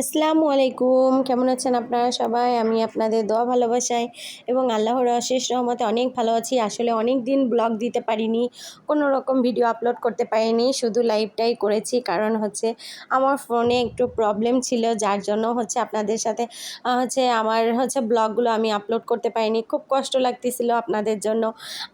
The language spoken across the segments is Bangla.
আসসালামু আলাইকুম। কেমন আছেন আপনারা সবাই? আমি আপনাদের দোয়া ভালোবাসাই এবং আল্লাহর অশেষ রহমতে অনেক ভালো আছি। আসলে অনেক দিন ব্লগ দিতে পারিনি, কোনো রকম ভিডিও আপলোড করতে পারিনি, শুধু লাইভটাই করেছি। কারণ হচ্ছে আমার ফোনে একটু প্রবলেম ছিল, যার জন্য হচ্ছে আপনাদের সাথে হচ্ছে আমার হচ্ছে ব্লগগুলো আমি আপলোড করতে পারিনি। খুব কষ্ট লাগতেছিল আপনাদের জন্য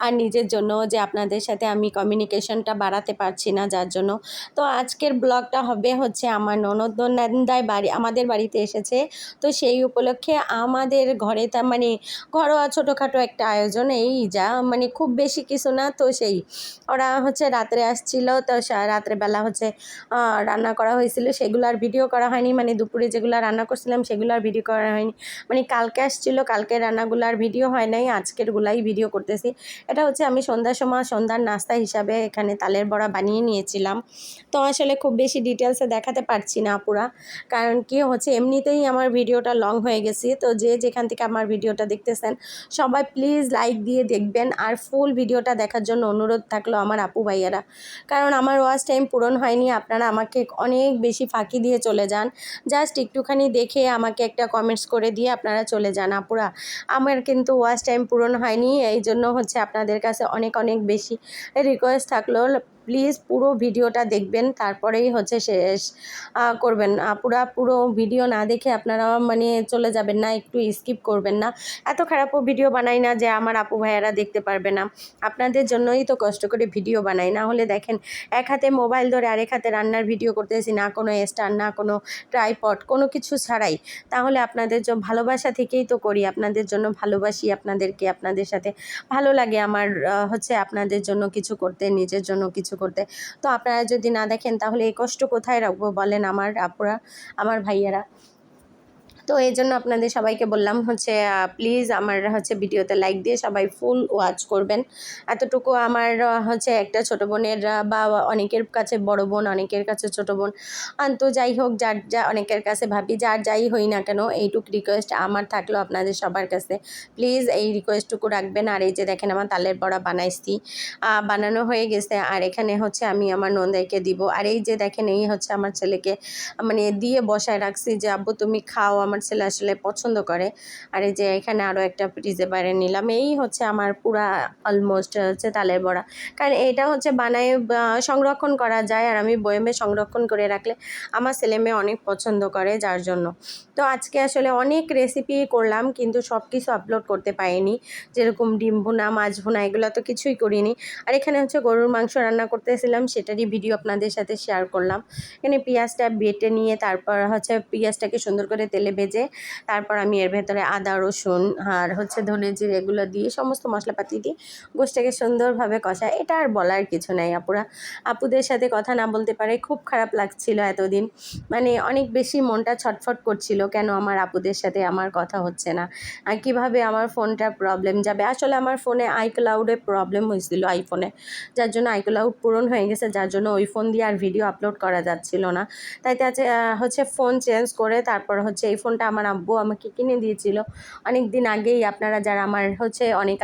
আর নিজের জন্য যে আপনাদের সাথে আমি কমিউনিকেশনটা বাড়াতে পারছি না, যার জন্য। তো আজকের ব্লগটা হবে হচ্ছে আমার ননদ নন্দায় বাড়ি আমাদের বাড়িতে এসেছে। তো সেই উপলক্ষে আমাদের ঘরে তার মানে ঘরোয়া ছোটোখাটো একটা আয়োজন, এই যা মানে খুব বেশি কিছু না, তো সেই ওরা হচ্ছে রাত্রে আসছিল, তো রাত্রেবেলা হচ্ছে রান্না করা হয়েছিল। সেগুলো আর ভিডিও করা হয়নি মানে দুপুরে যেগুলো রান্না করছিলাম সেগুলো আর ভিডিও করা হয়নি। মানে কালকে আসছিল, কালকে রান্নাগুলো আর ভিডিও হয় নাই আজকের গুলাই ভিডিও করতেছি। এটা হচ্ছে আমি সন্ধ্যার সময় সন্ধ্যার নাস্তা হিসাবে এখানে তালের বড়া বানিয়ে নিয়েছিলাম। তো আসলে খুব বেশি ডিটেলসে দেখাতে পারছি না পুরা কারণ কি হচ্ছে এমনিতেই আমার ভিডিওটা লং হয়ে গেছে। তো যে যেখান থেকে আমার ভিডিওটা দেখতেছেন, সবাই প্লিজ লাইক দিয়ে দেখবেন আর ফুল ভিডিওটা দেখার জন্য অনুরোধ থাকল আমার আপু ভাইয়ারা। কারণ আমার ওয়াচ টাইম পূরণ হয়নি, আপনারা আমাকে অনেক বেশি ফাঁকি দিয়ে চলে যান। জাস্ট একটুখানি দেখে আমাকে একটা কমেন্টস করে দিয়ে আপনারা চলে যান আপুরা। আমার কিন্তু ওয়াচ টাইম পূরণ হয়নি এই জন্য হচ্ছে আপনাদের কাছে অনেক অনেক বেশি রিকোয়েস্ট থাকল। প্লিজ পুরো ভিডিওটা দেখবেন, তারপরেই হচ্ছে শেষ করবেন। পুরা, পুরো ভিডিও না দেখে আপনারা মানে চলে যাবেন না, একটু স্কিপ করবেন না। এত খারাপও ভিডিও বানাই না যে আমার আপু ভাইয়ারা দেখতে পারবে না। আপনাদের জন্যই তো কষ্ট করে ভিডিও বানাই। না হলে দেখেন, এক হাতে মোবাইল ধরে আরেক হাতে রান্নার ভিডিও করতেছি, না কোনো স্টার, না কোনো ট্রাইপড, কোনো কিছু ছাড়াই। তাহলে আপনাদের জন্য ভালোবাসা থেকেই তো করি। আপনাদের জন্য ভালোবাসি আপনাদেরকে, আপনাদের সাথে ভালো লাগে আমার হচ্ছে আপনাদের জন্য কিছু করতে, নিজের জন্য কিছু করতে। তো আপনারা যদি না দেখেন, তাহলে এই কষ্ট কোথায় রাখব বলেন আমার আপুরা, আমার ভাইয়ারা। তো এই জন্য আপনাদের সবাইকে বললাম হচ্ছে প্লিজ আমার হচ্ছে ভিডিওতে লাইক দিয়ে সবাই ফুল ওয়াচ করবেন। এতটুকু আমার হচ্ছে একটা ছোট বোনের বা অনেকের কাছে বড় বোন, অনেকের কাছে ছোট বোন। তো যাই হোক, যার যা অনেকের কাছে ভাবি, যার যাই হই না কেন, এইটুক রিকোয়েস্ট আমার থাকল আপনাদের সবার কাছে। প্লিজ এই রিকোয়েস্টটুকু রাখবেন। আর এই যে দেখেন আমার তালের বড়া বানাইছি বানানো হয়ে গেছে। আর এখানে হচ্ছে আমি আমার নন্দাইকে দিব। আর এই যে দেখেন, এই হচ্ছে আমার ছেলেকে মানে দিয়ে বসায় রাখছি যে, আব্বু তুমি খাও, আমার ছেলে আসলে পছন্দ করে। আর এই যে এখানে আরও একটা ফ্রিজে বাইরে নিলাম। এই হচ্ছে আমার পুরা অলমোস্ট হচ্ছে তালের বড়া। কারণ এটা হচ্ছে বানায় সংরক্ষণ করা যায়। আর আমি বয়েমে সংরক্ষণ করে রাখলে আমার ছেলে মেয়ে অনেক পছন্দ করে যার জন্য। তো আজকে আসলে অনেক রেসিপি করলাম, কিন্তু সব কিছু আপলোড করতে পারিনি। যেরকম ডিম ভুনা, মাছ ভুনা, এগুলো তো কিছুই করিনি। আর এখানে হচ্ছে গরুর মাংস রান্না করতেছিলাম, সেটারই ভিডিও আপনাদের সাথে শেয়ার করলাম। এখানে পেঁয়াজটা বেটে নিয়ে, তারপর হচ্ছে পেঁয়াজটাকে সুন্দর করে তেলে ভেজে তারপর আমি এর ভেতরে আদা, রসুন আর হচ্ছে ধনে জিরে এগুলো দিয়ে সমস্ত মশলাপাতি দিয়ে গোষ্ঠটাকে সুন্দরভাবে কষা এটা আর বলার কিছু নাই আপুরা। আপুদের সাথে কথা না বলতে পারে খুব খারাপ লাগছিল এতদিন। মানে অনেক বেশি মনটা ছটফট করছিল কেন আমার আপুদের সাথে আমার কথা হচ্ছে না? আর কীভাবে আমার ফোনটা প্রবলেম যাবে? আসলে আমার ফোনে আইক্লাউডে প্রবলেম হয়েছিল আইফোনে যার জন্য আইক্লাউড পূরণ হয়ে গেছে, যার জন্য ওই ফোন দিয়ে আর ভিডিও আপলোড করা যাচ্ছিল না। তাই আছে হচ্ছে ফোন চেঞ্জ করে তারপর হচ্ছে এই ফোনটা আমার আব্বু আমাকে কিনে দিয়েছিল। অনেক দিন আগেই আপনারা যারা আমার হচ্ছে অনেক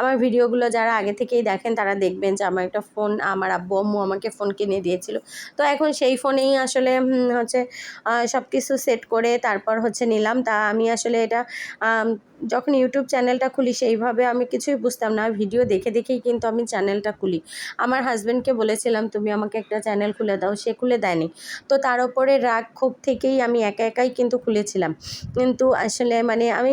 আমার ভিডিওগুলো যারা আগে থেকেই দেখেন তারা দেখবেন যে আমার একটা ফোন, আমার আব্বু আম্মু আমাকে ফোন কিনে দিয়েছিল। তো এখন সেই ফোনেই আসলে হচ্ছে সব কিছু সেট করে তারপর হচ্ছে নিলাম। তা আমি আসলে এটা যখন ইউটিউব চ্যানেলটা খুলি সেইভাবে আমি কিছুই বুঝতাম না। ভিডিও দেখে দেখেই কিন্তু আমি চ্যানেলটা খুলি। আমার হাজব্যান্ডকে বলেছিলাম, তুমি আমাকে একটা চ্যানেল খুলে দাও। সে খুলে দেয়নি। তো তার ওপরে রাগ ক্ষোভ থেকেই আমি একা একাই কিন্তু খুলেছিলাম। কিন্তু আসলে মানে আমি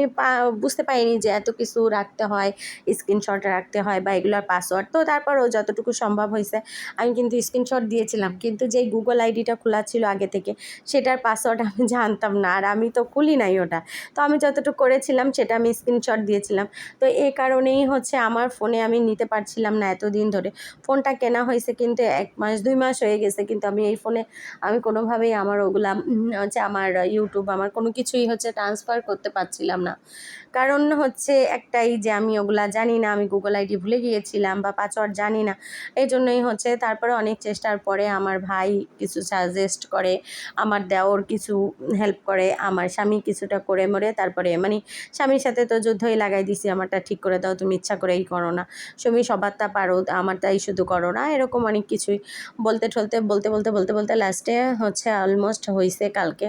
বুঝতে পারিনি যে এত কিছু রাখতে হয় স্ক্রিনশট রাখতে হয় বা এগুলোর পাসওয়ার্ড তো তারপরও যতটুকু সম্ভব হয়েছে, আমি কিন্তু স্ক্রিনশট দিয়েছিলাম। কিন্তু যেই গুগল আইডিটা খোলা ছিল আগে থেকে, সেটার পাসওয়ার্ড আমি জানতাম না। আর আমি তো খুলি নাই ওটা। তো আমি যতটুকু করেছিলাম, সেটা আমি স্ক্রিনশট দিয়েছিলাম। তো এই কারণেই হচ্ছে আমার ফোনে আমি নিতে পারছিলাম না এতদিন ধরে। ফোনটা কেনা হয়েছে কিন্তু এক মাস, দুই মাস হয়ে গেছে। কিন্তু আমি এই ফোনে আমি কোনোভাবেই আমার ওগুলা হচ্ছে আমার ইউটিউব আমার কোনো কিছুই হচ্ছে ট্রান্সফার করতে পারছিলাম না। কারণ হচ্ছে একটাই যে আমি ওগুলা জানি না, আমি গুগল আইডি ভুলে গিয়েছিলাম বা পাসওয়ার্ড জানি না, এই জন্যই হচ্ছে তারপরে অনেক চেষ্টার পরে আমার ভাই কিছু সাজেস্ট করে, আমার দেওর কিছু হেল্প করে, আমার স্বামী কিছুটা করে মরে তারপরে মানে স্বামীর সাথে তো যুদ্ধই লাগাই দিছি, আমারটা ঠিক করে দাও, তুমি ইচ্ছা করেই করো না। তুমি সবারটা পারো, আমারটাই শুধু করো না, এরকম অনেক কিছুই। বলতে ঠলতে বলতে বলতে বলতে বলতে লাস্টে হচ্ছে অলমোস্ট হয়েছে কালকে।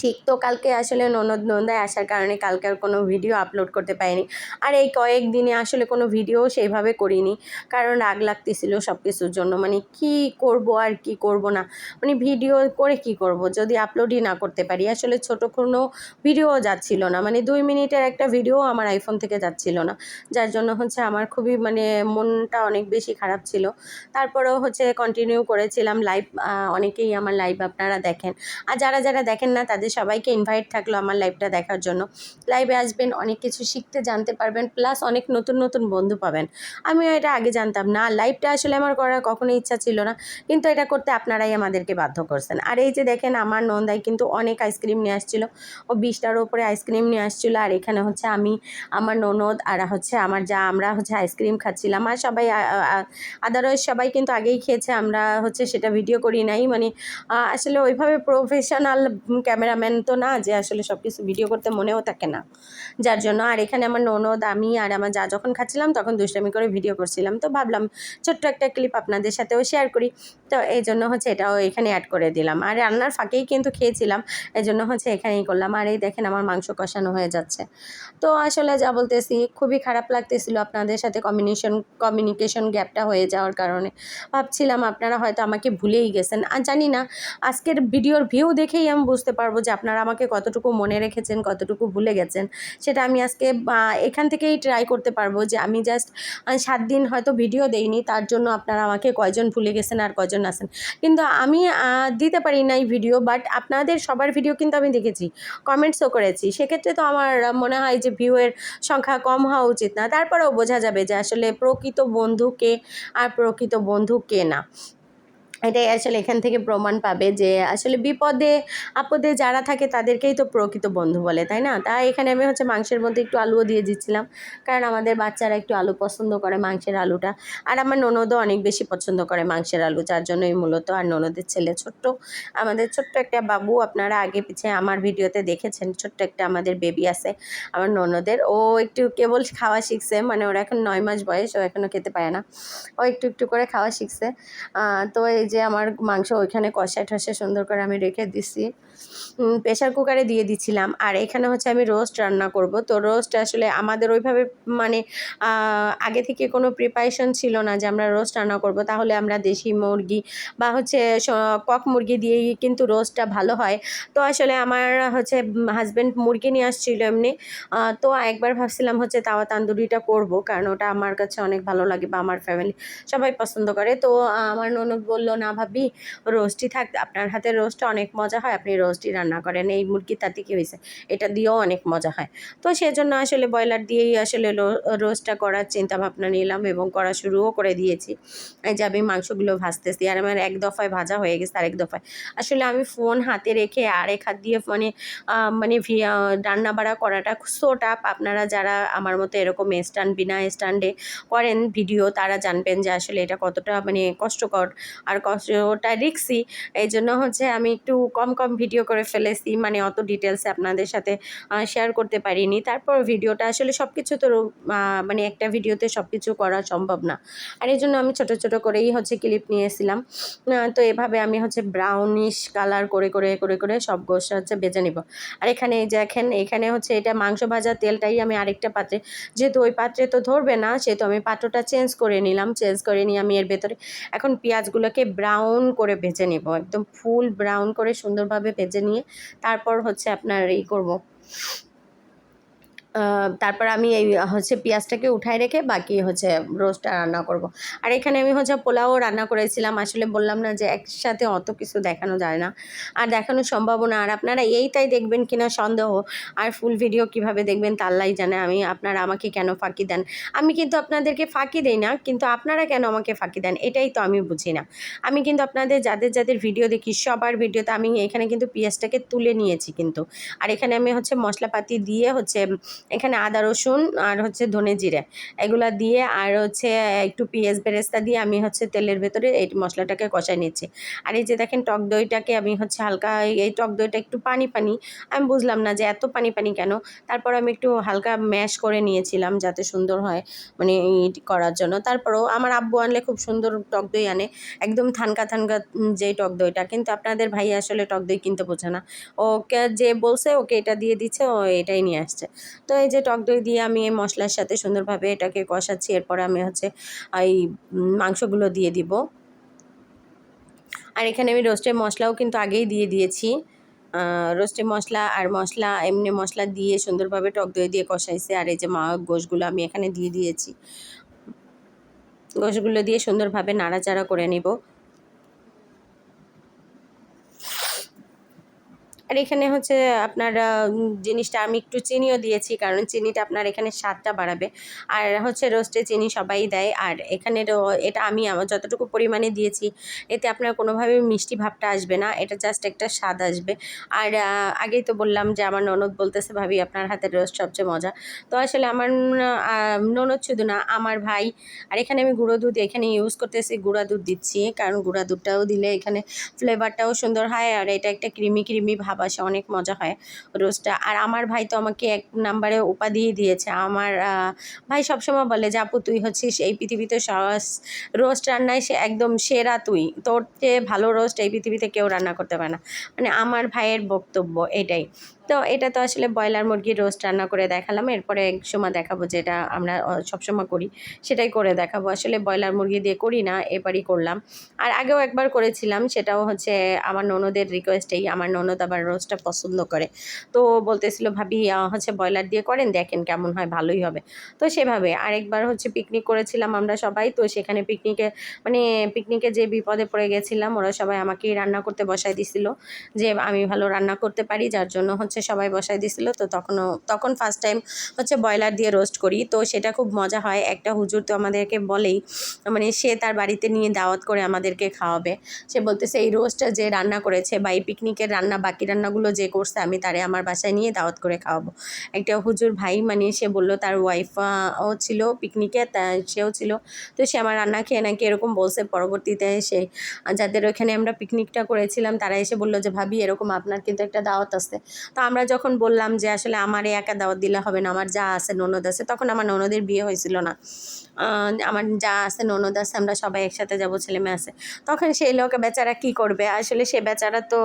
ঠিক, তো কালকে আসলে ননদ নন্দায় আসার কারণে কালকে আর কোনো ভিডিও আপলোড করতে পারিনি। আর এই কয়েক দিনে আসলে কোনো ভিডিও সেইভাবে করিনি। কারণ রাগ লাগতেছিল সব কিছুর জন্য। মানে কি করব আর কি করব না? মানে ভিডিও করে কি করব? যদি আপলোডই না করতে পারি, আসলে ছোটো কোনো ভিডিও যাচ্ছিল না। মানে দুই মিনিটের একটা ভিডিও আমার আইফোন থেকে যাচ্ছিল না। যার জন্য হচ্ছে আমার খুবই মানে মনটা অনেক বেশি খারাপ ছিল। তারপরেও হচ্ছে কন্টিনিউ করেছিলাম লাইভ অনেকেই আমার লাইভ আপনারা দেখেন। আর যারা যারা দেখেন না, তাদের সবাইকে ইনভাইট থাকল আমার লাইভটা দেখার জন্য। লাইভে আসবেন, অনেক কিছু শিখতে জানতে পারবেন প্লাস অনেক নতুন নতুন বন্ধু পাবেন। আমিও এটা আগে জানতাম না লাইভটা আসলে আমার করার কখনো ইচ্ছা ছিল না, কিন্তু এটা করতে আপনারাই আমাদেরকে বাধ্য করছেন। আর এই যে দেখেন, আমার নন্দাই কিন্তু অনেক আইসক্রিম নিয়ে আসছিল, ও বিশটার ওপরে আইসক্রিম নিয়ে আসছিল, আর এখানে হচ্ছে আমি, আমার ননদ, আর হচ্ছে আমার যা, আমরা হচ্ছে আইসক্রিম খাচ্ছিলাম। আর সবাই আদারওয়াইজ সবাই কিন্তু আগেই খেয়েছে, আমরা হচ্ছে সেটা ভিডিও করি নাই। মানে আসলে ওইভাবে প্রফেশনাল ক্যামেরাম্যান তো না যে আসলে সব কিছু ভিডিও করতে মনেও থাকে না। যার জন্য আর এখানে আমার ননদ আমি আর আমার যা যখন খাচ্ছিলাম তখন দুষ্টামি করে ভিডিও করছিলাম। তো ভাবলাম ছোট্ট একটা ক্লিপ আপনাদের সাথেও শেয়ার করি। তো এই জন্য হচ্ছে এটাও এখানে অ্যাড করে দিলাম। আর রান্নার ফাঁকেই কিন্তু খেয়েছিলাম। এই জন্য হচ্ছে এখানেই করলাম। আর এই দেখেন আমার মাংস কষানো হয়ে যাচ্ছে। তো আসলে যা বলতেছি, খুবই খারাপ লাগতেছিল আপনাদের সাথে কমিউনিকেশন কমিউনিকেশন গ্যাপটা হয়ে যাওয়ার কারণে। ভাবছিলাম আপনারা হয়তো আমাকে ভুলেই গেছেন। আর জানি না, আজকের ভিডিওর ভিউ দেখেই আমি বুঝতে পারব যে আপনারা আমাকে কতটুকু মনে রেখেছেন, কতটুকু ভুলে গেছেন, সেটা আমি আজকে এখান থেকেই ট্রাই করতে পারব যে আমি জাস্ট সাত দিন হয়তো ভিডিও দেইনি, তার জন্য আপনারা আমাকে কয়জন ভুলে গেছেন আর কয়জন আছেন। কিন্তু আমি দিতে পারি নাই ভিডিও বাট আপনাদের সবার ভিডিও কিন্তু আমি দেখেছি কমেন্টসও করেছি। সেক্ষেত্রে তো আমার মনে হয় যে ভিউয়ের সংখ্যা কম হওয়া উচিত না। তারপরেও বোঝা যাবে যে আসলে প্রকৃত বন্ধু কে আর প্রকৃত বন্ধু কে না। এটাই আসলে এখান থেকে প্রমাণ পাবে যে আসলে বিপদে, আপদে যারা থাকে তাদেরকেই তো প্রকৃত বন্ধু বলে, তাই না? তাই এখানে আমি হচ্ছে মাংসের মধ্যে একটু আলুও দিয়ে দিচ্ছিলাম। কারণ আমাদের বাচ্চারা একটু আলু পছন্দ করে মাংসের আলুটা। আর আমার ননদও অনেক বেশি পছন্দ করে মাংসের আলু, যার জন্যই মূলত আর ননদের ছেলে ছোট্ট। আমাদের ছোট্ট একটা বাবু আপনারা আগে পিছে আমার ভিডিওতে দেখেছেন, ছোট্ট একটা আমাদের বেবি আছে, আমার ননদের। ও একটু কেবল খাওয়া শিখছে মানে ওর এখন নয় মাস বয়স, ও এখনও খেতে পায় না। ও একটু একটু করে খাওয়া শিখছে। তো এই যে আমার মাংস ওইখানে কষায় ঠসে সুন্দর করে আমি রেখে দিছি। প্রেশার কুকারে দিয়ে দিছিলাম। আর এখানে হচ্ছে আমি রোস্ট রান্না করব। তো রোস্ট আসলে আমাদের ওইভাবে মানে আগে থেকে কোনো প্রিপারেশন ছিল না যে আমরা রোস্ট রান্না করব। তাহলে আমরা দেশি মুরগি বা হচ্ছে কক মুরগি দিয়েই কিন্তু রোস্টটা ভালো হয়। তো আসলে আমার হচ্ছে হাজব্যান্ড মুরগি নিয়ে আসছিল এমনি। তো একবার ভাবছিলাম হচ্ছে তাওয়া তান্দুরিটা করব। কারণ ওটা আমার কাছে অনেক ভালো লাগে বা আমার ফ্যামিলি সবাই পছন্দ করে। তো আমার ননদ বলল না ভাবি। রোস্টই থাক, আপনার হাতের রোস্টটা অনেক মজা হয়, আপনি রোস্টই রান্না করেন। এই মুরগির তাতে কী হয়েছে? এটা দিয়েও অনেক মজা হয়। তো সেজন্য আসলে ব্রয়লার দিয়েই আসলে রোস্টটা করার চিন্তা ভাবনা নিলাম এবং করা শুরুও করে দিয়েছি। যে আমি মাংসগুলো ভাজতেছি আর আমার এক দফায় ভাজা হয়ে গেছে আরেক দফায়। আসলে আমি ফোন হাতে রেখে আরেক হাত দিয়ে মানে মানে রান্না বাড়া করাটা সো টাপ আপনারা যারা আমার মতো এরকম স্ট্যান্ড, বিনা স্ট্যান্ডে করেন ভিডিও, তারা জানবেন যে আসলে এটা কতটা মানে কষ্টকর আর কষ্টটা রিক্সি এই জন্য হচ্ছে আমি একটু কম কম ভিডিও করে ফেলেছি মানে অত ডিটেলসে আপনাদের সাথে শেয়ার করতে পারিনি। তারপর ভিডিওটা আসলে সব কিছু তো মানে একটা ভিডিওতে সব কিছু করা সম্ভব না। আর এই জন্য আমি ছোট ছোট করেই হচ্ছে ক্লিপ নিয়েছিলাম। তো এভাবে আমি হচ্ছে ব্রাউনিশ কালার করে করে করে করে সব গোষ্ঠ হচ্ছে বেজে নিব। আর এখানে দেখেন, এখানে হচ্ছে এটা মাংস ভাজার তেলটাই আমি আরেকটা পাত্রে, যেহেতু ওই পাত্রে তো ধরবে না, সেহেতু আমি পাত্রটা চেঞ্জ করে নিলাম। চেঞ্জ করে নিয়ে আমি এর ভেতরে, এখন পেঁয়াজগুলোকে ব্রাউন করে ভেজে নেব, একদম ফুল ব্রাউন করে সুন্দরভাবে ভেজে নিয়ে তারপর হচ্ছে আপনার এই করব। তারপর আমি এই, হচ্ছে পেঁয়াজটাকে উঠায় রেখে বাকি হচ্ছে রোস্টটা রান্না করব। আর এখানে আমি হচ্ছে পোলাও রান্না করেছিলাম। আসলে বললাম না যে একসাথে অত কিছু দেখানো যায় না। আর দেখানো সম্ভব না। আর আপনারা এইটাই দেখবেন কিনা সন্দেহ। আর ফুল ভিডিও কীভাবে দেখবেন তা আল্লাহই জানে। আমি, আপনারা আমাকে কেন ফাঁকি দেন? আমি কিন্তু আপনাদেরকে ফাঁকি দেই না। কিন্তু আপনারা কেন আমাকে ফাঁকি দেন? এটাই তো আমি বুঝি না। আমি কিন্তু আপনাদের যাদের যাদের ভিডিও দেখি, সবার ভিডিওতে আমি এখানে কিন্তু পেঁয়াজটাকে তুলে নিয়েছি কিন্তু। আর এখানে আমি হচ্ছে মশলাপাতি দিয়ে হচ্ছে এখানে আদা, রসুন আর হচ্ছে ধনে জিরে। এগুলা দিয়ে আর হচ্ছে একটু পেঁয়াজ বেরেস্তা দিয়ে আমি হচ্ছে তেলের ভেতরে এই মশলাটাকে কষাই নিচ্ছি। আর এই যে দেখেন টক দইটাকে আমি হচ্ছে হালকা এই টক দইটা একটু পানি পানি, আমি বুঝলাম না যে এত পানি পানি কেন? তারপর আমি একটু হালকা ম্যাশ করে নিয়েছিলাম যাতে সুন্দর হয় মানে করার জন্য। তারপরও আমার আব্বু আনলে খুব সুন্দর টক দই আনে, একদম থানকা থানকা যে টক দইটা। কিন্তু আপনাদের ভাই আসলে টক দই কিনতে বোঝে না। ওকে যে বলছে ওকে এটা দিয়ে দিচ্ছে, ও এটাই নিয়ে আসছে। তো এই যে টক দই দিয়ে আমি এই মশলার সাথে সুন্দরভাবে এটাকে কষাচ্ছি, এরপরে আমি হচ্ছে এই মাংসগুলো দিয়ে দিব। আর এখানে আমি রোস্টের মশলাও কিন্তু আগেই দিয়ে দিয়েছি। রোস্টের মশলা আর মশলা, এমনি মশলা দিয়ে সুন্দরভাবে টক দই দিয়ে কষাইছে, আর এই যে মা গোশগুলো আমি এখানে দিয়ে দিয়েছি। গোশগুলো দিয়ে সুন্দরভাবে নাড়াচাড়া করে নিব। আর এখানে হচ্ছে আপনার জিনিসটা আমি একটু চিনিও দিয়েছি, কারণ চিনিটা আপনার এখানে স্বাদটা বাড়াবে। আর হচ্ছে রোস্টে চিনি সবাই দেয়, আর এখানে এটা আমি আমার যতটুকু পরিমাণে দিয়েছি, এতে আপনার কোনোভাবে মিষ্টি ভাবটা আসবে না, এটা জাস্ট একটা স্বাদ আসবে। আর আগেই তো বললাম যে আমার ননদ বলতেছে, ভাবি, আপনার হাতের রোস্ট সবচেয়ে মজা। তো আসলে আমার ননদ শুধু না, আমার ভাই, আর এখানে আমি গুঁড়ো দুধ এখানে ইউজ করতেছি, গুঁড়া দুধ দিচ্ছি, কারণ গুঁড়া দুধটাও দিলে এখানে ফ্লেভারটাও সুন্দর হয়, আর এটা একটা ক্রিমি ক্রিমি ভাব আসে অনেক মজা হয় রোজটা। আর আমার ভাই তো আমাকে এক নাম্বারে উপাধি দিয়েছে। আমার ভাই সবসময় বলে, যে আপু, তুই হচ্ছিস এই পৃথিবীতে রোস্ট রান্নায় সে একদম সেরা তুই। তোর চেয়ে ভালো রোস্ট এই পৃথিবীতে কেউ রান্না করতে পারে না। মানে আমার ভাইয়ের বক্তব্য এটাই। তো এটা তো আসলে ব্রয়লার মুরগির রোস্ট রান্না করে দেখালাম। এরপরে এক সময় দেখাবো যেটা আমরা সবসময় করি। সেটাই করে দেখাবো। আসলে ব্রয়লার মুরগি দিয়ে করি না, এবারই করলাম। আর আগেও একবার করেছিলাম, সেটাও হচ্ছে আমার ননদের রিকোয়েস্টেই আমার ননদ আবার রোস্টটা পছন্দ করে। তো বলতেছিল, ভাবি হচ্ছে ব্রয়লার দিয়ে করেন, দেখেন কেমন হয়, ভালোই হবে। তো সেভাবে আরেকবার হচ্ছে পিকনিক করেছিলাম আমরা সবাই। তো সেখানে পিকনিকে মানে পিকনিকে যে বিপদে পড়ে গেছিলাম, ওরা সবাই আমাকেই রান্না করতে বসাই দিছিল যে, আমি ভালো রান্না করতে পারি, যার জন্য হচ্ছে সবাই বসাই দিছিল তো তখনও, তখন ফার্স্ট টাইম হচ্ছে ব্রয়লার দিয়ে রোস্ট করি। তো সেটা খুব মজা হয়, একটা হুজুর তো আমাদেরকে বলেই মানে সে তার বাড়িতে নিয়ে দাওয়াত করে আমাদেরকে খাওয়াবে। সে বলতেছে, এই রোস্টটা যে রান্না করেছে বা এই পিকনিকের রান্না, বাকি রান্নাগুলো যে করছে, আমি তারে আমার বাসায় নিয়ে দাওয়াত করে খাওয়াবো। একটা হুজুর ভাই মানে সে বলল, তার ওয়াইফ ও ছিল পিকনিকে সেও ছিল। তো সে আমার রান্না খেয়ে নাকি এরকম বলছে, পরবর্তীতে এসে। যাদের ওখানে আমরা পিকনিকটা করেছিলাম, তারা এসে বলল যে, ভাবি, এরকম আপনার কিন্তু একটা দাওয়াত আছে। তো আমরা যখন বললাম যে আসলে আমার একা দাওয়াত দিলে হবে না, আমার যা আছে ননদ আছে, তখন আমার ননদের বিয়ে হয়েছিল না। আমার যা আছে ননদ আছে, আমরা সবাই একসাথে যাব, ছেলে মেয়ে আছে। তখন সেই লোক বেচারা কি করবে? আসলে সে বেচারা তো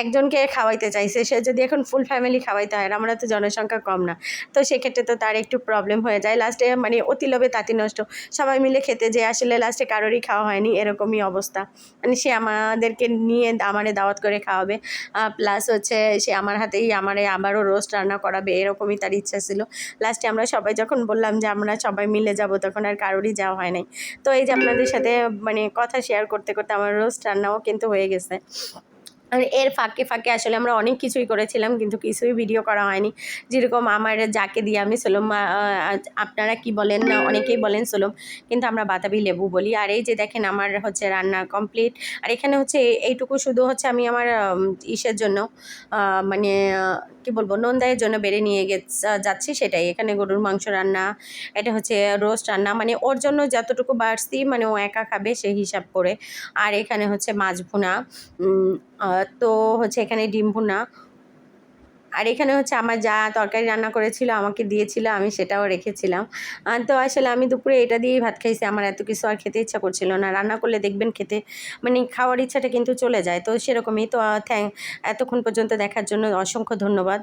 একজনকে খাওয়াইতে চাইছে, সে যদি এখন ফুল ফ্যামিলি খাওয়াইতে হয় আমরা তো জনসংখ্যা কম না। তো সেক্ষেত্রে তো তার একটু প্রবলেম হয়ে যায়। লাস্টে মানে অতি লোভে তাঁতি নষ্ট। সবাই মিলে খেতে যে আসলে লাস্টে কারোরই খাওয়া হয়নি, এরকমই অবস্থা। মানে সে আমাদেরকে নিয়ে আমারে দাওয়াত করে খাওয়াবে। প্লাস হচ্ছে সে আমার হাতেই আমারে আবারও রোস্ট রান্না করাবে, এরকমই তার ইচ্ছা ছিল। লাস্টে আমরা সবাই যখন বললাম যে আমরা সবাই মিলে যাব, তখন আর কারোরই যাওয়া হয় নাই। তো এই যে আপনাদের সাথে মানে কথা শেয়ার করতে করতে আমার রোস্ট রান্নাও কিন্তু হয়ে গেছে। এর ফাঁকে ফাঁকে আসলে আমরা অনেক কিছুই করেছিলাম, কিন্তু কিছুই ভিডিও করা হয়নি। যেরকম আমার যাকে দিয়ে আমি সোলম আপনারা কি বলেন না, অনেকেই বলেন সোলম কিন্তু আমরা বাতাবি লেবু বলি। আর এই যে দেখেন আমার হচ্ছে রান্না কমপ্লিট আর এখানে হচ্ছে এই- এইটুকু শুধু হচ্ছে আমি আমার ইসের জন্য মানে কি বলব নন্দায়ের জন্য বেড়ে নিয়ে যাচ্ছি সেটাই। এখানে গরুর মাংস রান্না, এটা হচ্ছে রোস্ট রান্না মানে ওর জন্য যতটুকু বাড়ছি মানে ও একা খাবে সেই হিসাব করে। আর এখানে হচ্ছে মাছ ভুনা তো হচ্ছে এখানে ডিম ভুনা আর এখানে হচ্ছে আমার যা তরকারি রান্না করেছিল, আমাকে দিয়েছিল, আমি সেটাও রেখেছিলাম। তো আসলে আমি দুপুরে এটা দিয়েই ভাত খাইছি, আমার এত কিছু আর খেতে ইচ্ছা করছিল না। রান্না করলে দেখবেন খেতে মানে খাওয়ার ইচ্ছাটা কিন্তু চলে যায়। তো সেরকমই তো থ্যাংক এতক্ষণ পর্যন্ত দেখার জন্য অসংখ্য ধন্যবাদ।